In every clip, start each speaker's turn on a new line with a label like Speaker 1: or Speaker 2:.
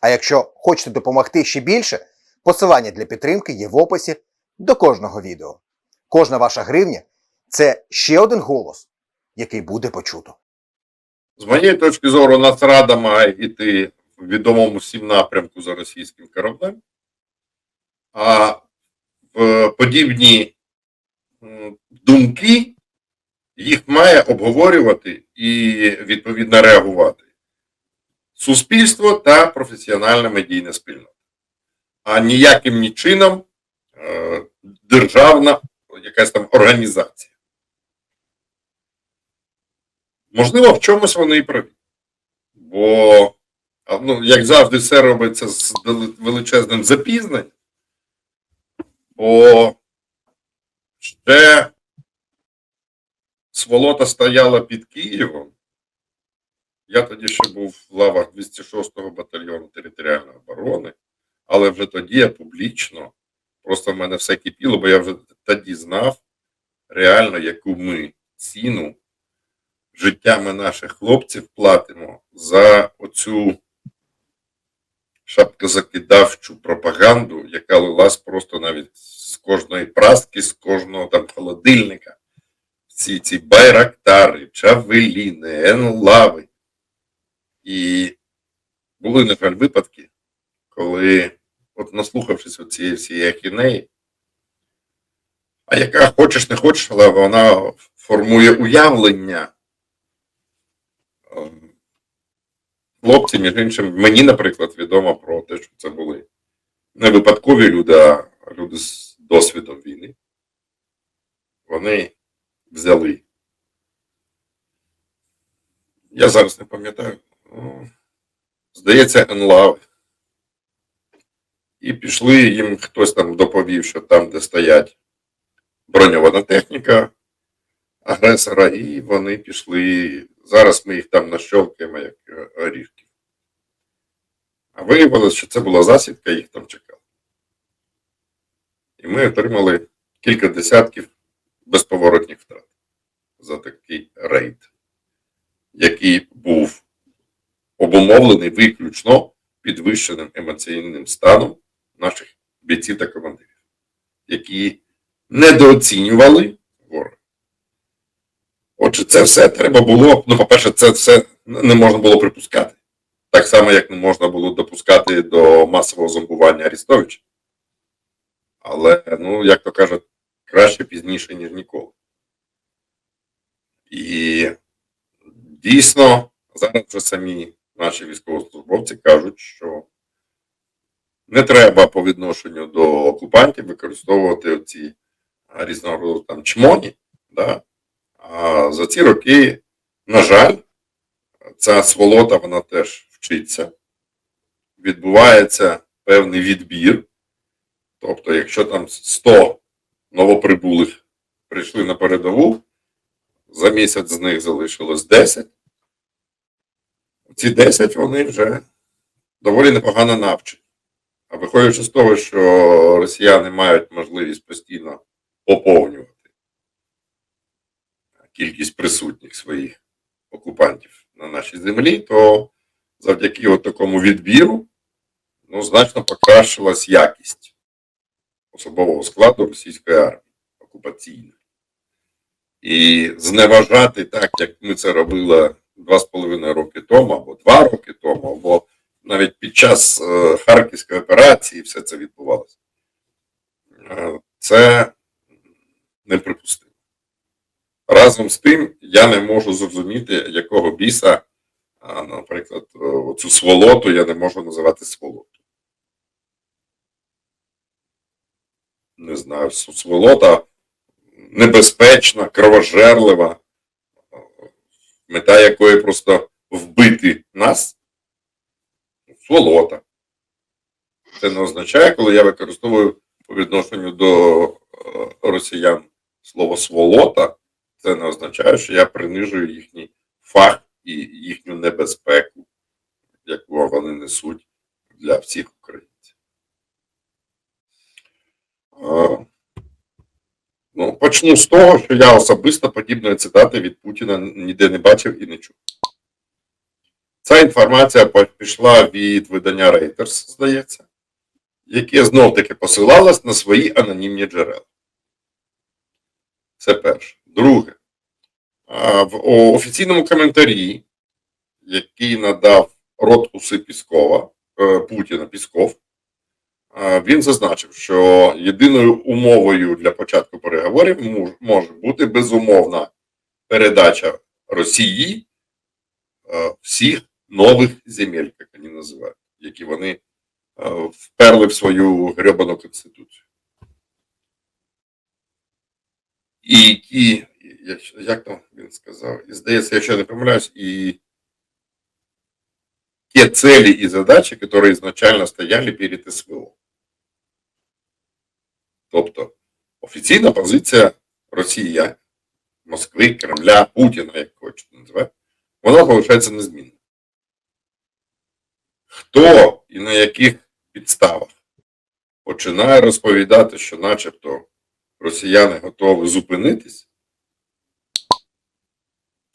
Speaker 1: А якщо хочете допомогти ще більше, посилання для підтримки є в описі до кожного відео. Кожна ваша гривня це ще один голос, який буде почуто.
Speaker 2: З моєї точки зору, Нацрада має йти в відомому всім напрямку за російським кораблем, а в подібні думки їх має обговорювати і відповідно реагувати суспільство та професіональна медійна спільнота, а ніяким ні чином е, державна якась там організація. Можливо, в чомусь вони і праві. Бо, ну, як завжди, все робиться з величезним запізненням. Бо ще сволота стояла під Києвом. Я тоді ще був в лавах 206-го батальйону територіальної оборони, але вже тоді я публічно, просто в мене все кипіло, бо я вже тоді знав реально, яку ми ціну життями наших хлопців платимо за оцю шапкозакидавчу пропаганду, яка лилась просто навіть з кожної праски, з кожного там холодильника. Всі ці байрактари, чавеліни, енлави. І були, на жаль, випадки, коли, от наслухавшись цієї всієї ахінеї, а яка хочеш не хочеш, але вона формує уявлення Ем, хлопці, між іншим, мені, наприклад, відомо про те, що це були не випадкові люди, а люди з досвідом війни. Вони взяли. Я зараз не пам'ятаю. Здається, енлави. І пішли їм хтось там доповів, що там, де стоять броньована техніка агресора, і вони пішли. Зараз ми їх там нащовкаємо як е, орішки. А виявилось, що це була засідка, їх там чекали. І ми отримали кілька десятків безповоротних втрат за такий рейд, який був обумовлений виключно підвищеним емоційним станом наших бійців та командирів, які недооцінювали ворога. Отже, це все треба було. Ну, по-перше, це все не можна було припускати. Так само, як не можна було допускати до масового зомбування Арістовича. Але, ну, як то кажуть, краще пізніше, ніж ніколи. І дійсно, зараз вже самі наші військовослужбовці кажуть, що не треба по відношенню до окупантів використовувати оці різного там чмоні. Да? А за ці роки, на жаль, ця сволота вона теж вчиться. Відбувається певний відбір. Тобто, якщо там 100 новоприбулих прийшли на передову, за місяць з них залишилось 10. Ці 10 вони вже доволі непогано навчені. А виходячи з того, що росіяни мають можливість постійно поповнювати кількість присутніх своїх окупантів на нашій землі, то завдяки от такому відбіру ну, значно покращилась якість особового складу російської армії окупаційної. І зневажати так, як ми це робили два з половиною роки тому, або два роки тому, або навіть під час е, Харківської операції все це відбувалося. Е, це неприпустимо. Разом з тим, я не можу зрозуміти, якого біса, наприклад, е, цю сволоту я не можу називати сволотою. Не знаю, сволота небезпечна, кровожерлива, мета якої просто вбити нас. Сволота. Це не означає, коли я використовую по відношенню до е, росіян слово сволота, це не означає, що я принижую їхній фах і їхню небезпеку, яку вони несуть для всіх українців. Е, Ну, почну з того, що я особисто подібної цитати від Путіна ніде не бачив і не чув. Ця інформація пішла від видання Reuters, здається, яке знов-таки посилалось на свої анонімні джерела. Це перше. Друге. В офіційному коментарі, який надав рот уси Піскова, е, Путіна Пісков, він зазначив, що єдиною умовою для початку переговорів може бути безумовна передача Росії е, всіх нових земель, як вони називають, які вони е, вперли в свою гребану конституцію. І ті, як, там він сказав, і здається, якщо я не помиляюсь, і те цели и задачи, которые изначально стояли перед СВО. Тобто офіційна позиція Росії, Москви, Кремля, Путіна, як хочете називати, вона залишається незмінною. Хто і на яких підставах починає розповідати, що начебто росіяни готові зупинитись,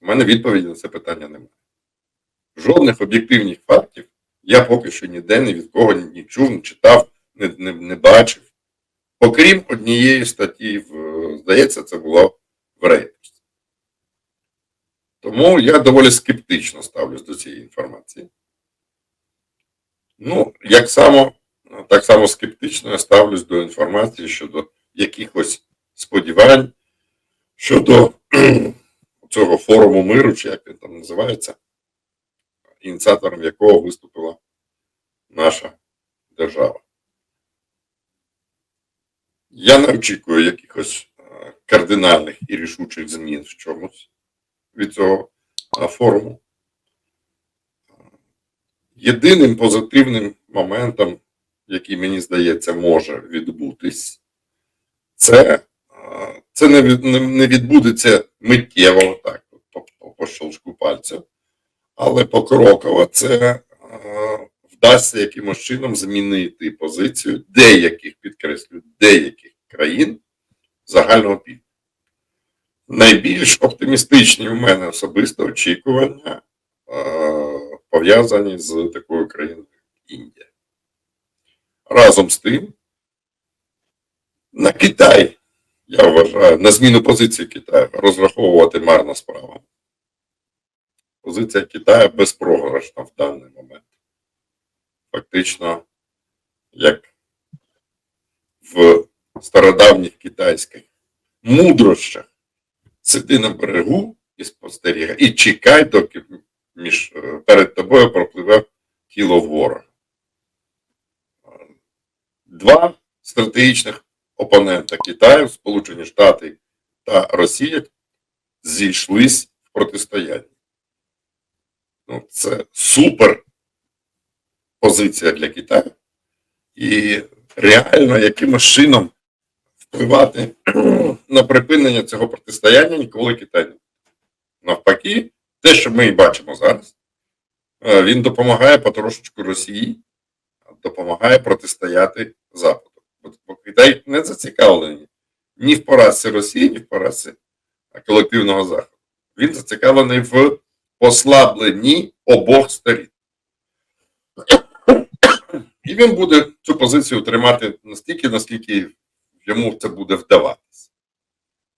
Speaker 2: у мене відповіді на це питання немає. Жодних об'єктивних фактів я поки що ніде ні від кого не чув, не читав, не, не, не бачив. Окрім однієї статті, здається, це було в Reuters. Тому я доволі скептично ставлюсь до цієї інформації. Ну, як само, так само скептично я ставлюсь до інформації щодо якихось сподівань щодо цього форуму миру, чи як він там називається, ініціатором якого виступила наша держава. Я не очікую якихось е, кардинальних і рішучих змін в чомусь від цього е, форуму. Єдиним позитивним моментом, який мені здається, може відбутись, це, е, це не, не- відбудеться миттєво, так, по, по, по щелчку пальця, але покроково це е, вдасться якимось чином змінити позицію деяких, підкреслю, деяких країн загального півдня. Найбільш оптимістичні у мене особисто очікування пов'язані з такою країною, як Індія. Разом з тим, на Китай, я вважаю, на зміну позиції Китаю розраховувати марна справа. Позиція Китаю безпрограшна в даний момент. Фактично, як в стародавніх китайських мудрощах сиди на берегу і спостерігай, і чекай, доки між, е, перед тобою пропливе тіло ворога. Два стратегічних опонента Китаю, Сполучені Штати та Росія, зійшлись в протистоянні. Ну, це супер позиція для Китаю. І реально якимось чином впливати на припинення цього протистояння ніколи Китай не. Навпаки, те, що ми і бачимо зараз, е, він допомагає потрошечку Росії, допомагає протистояти Западу. Бо- Китай не зацікавлений ні в поразці Росії, ні в поразці колективного Заходу. Він зацікавлений в послабленні обох сторін. І він буде цю позицію тримати настільки, наскільки йому це буде вдаватися.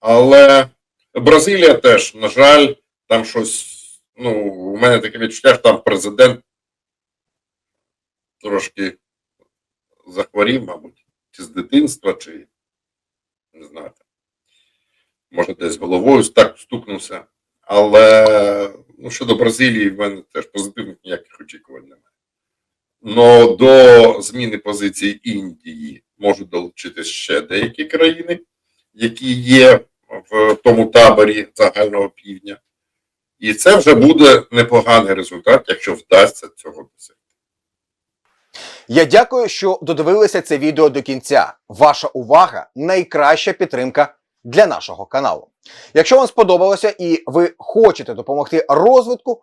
Speaker 2: Але Бразилія теж, на жаль, там щось. Ну, у мене таке відчуття, що там президент трошки захворів, мабуть, чи з дитинства, чи не знаю. Може, десь головою так стукнувся. Але ну, щодо Бразилії, в мене теж позитивних ніяких очікувань немає. Но до зміни позиції Індії можуть долучитись ще деякі країни, які є в тому таборі загального півдня. І це вже буде непоганий результат, якщо вдасться цього досягти.
Speaker 1: Я дякую, що додивилися це відео до кінця. Ваша увага найкраща підтримка для нашого каналу. Якщо вам сподобалося і ви хочете допомогти розвитку,